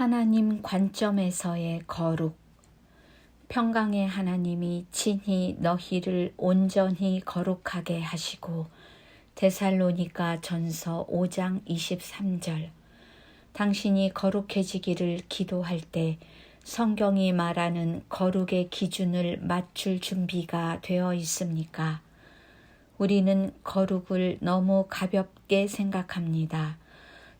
하나님 관점에서의 거룩. 평강의 하나님이 친히 너희를 온전히 거룩하게 하시고 데살로니가 전서 5장 23절 당신이 거룩해지기를 기도할 때 성경이 말하는 거룩의 기준을 맞출 준비가 되어 있습니까? 우리는 거룩을 너무 가볍게 생각합니다.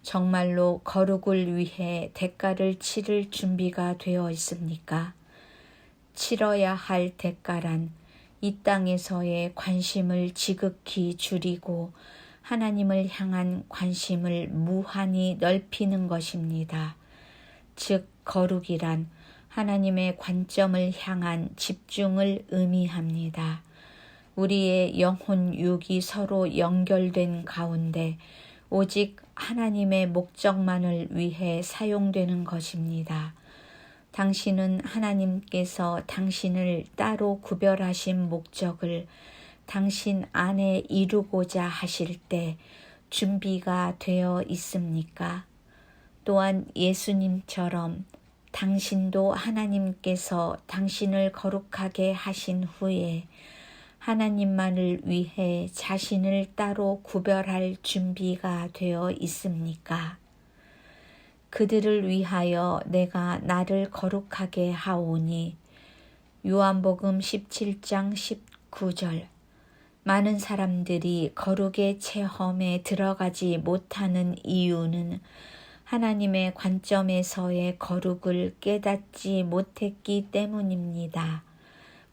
정말로 거룩을 위해 대가를 치를 준비가 되어 있습니까? 치러야 할 대가란 이 땅에서의 관심을 지극히 줄이고 하나님을 향한 관심을 무한히 넓히는 것입니다. 즉, 거룩이란 하나님의 관점을 향한 집중을 의미합니다. 우리의 영혼 육이 서로 연결된 가운데 오직 하나님의 목적만을 위해 사용되는 것입니다. 당신은 하나님께서 당신을 따로 구별하신 목적을 당신 안에 이루고자 하실 때 준비가 되어 있습니까? 또한 예수님처럼 당신도 하나님께서 당신을 거룩하게 하신 후에 하나님만을 위해 자신을 따로 구별할 준비가 되어 있습니까? 그들을 위하여 내가 나를 거룩하게 하오니 요한복음 17장 19절 많은 사람들이 거룩의 체험에 들어가지 못하는 이유는 하나님의 관점에서의 거룩을 깨닫지 못했기 때문입니다.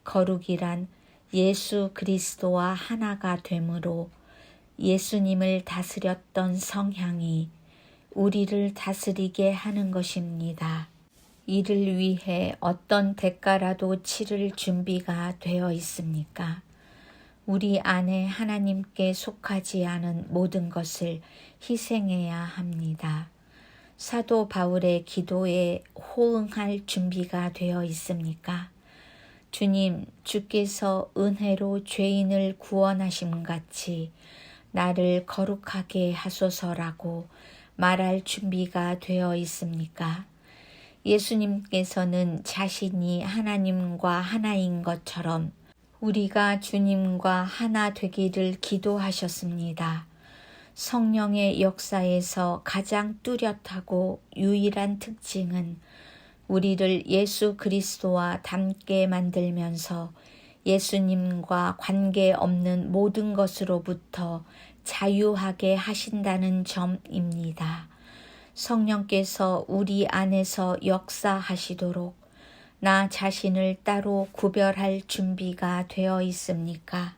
거룩이란 예수 그리스도와 하나가 되므로 예수님을 다스렸던 성향이 우리를 다스리게 하는 것입니다. 이를 위해 어떤 대가라도 치를 준비가 되어 있습니까? 우리 안에 하나님께 속하지 않은 모든 것을 희생해야 합니다. 사도 바울의 기도에 호응할 준비가 되어 있습니까? 주님, 주께서 은혜로 죄인을 구원하심 같이 나를 거룩하게 하소서라고 말할 준비가 되어 있습니까? 예수님께서는 자신이 하나님과 하나인 것처럼 우리가 주님과 하나 되기를 기도하셨습니다. 성령의 역사에서 가장 뚜렷하고 유일한 특징은 우리를 예수 그리스도와 닮게 만들면서 예수님과 관계없는 모든 것으로부터 자유하게 하신다는 점입니다. 성령께서 우리 안에서 역사하시도록 나 자신을 따로 구별할 준비가 되어 있습니까?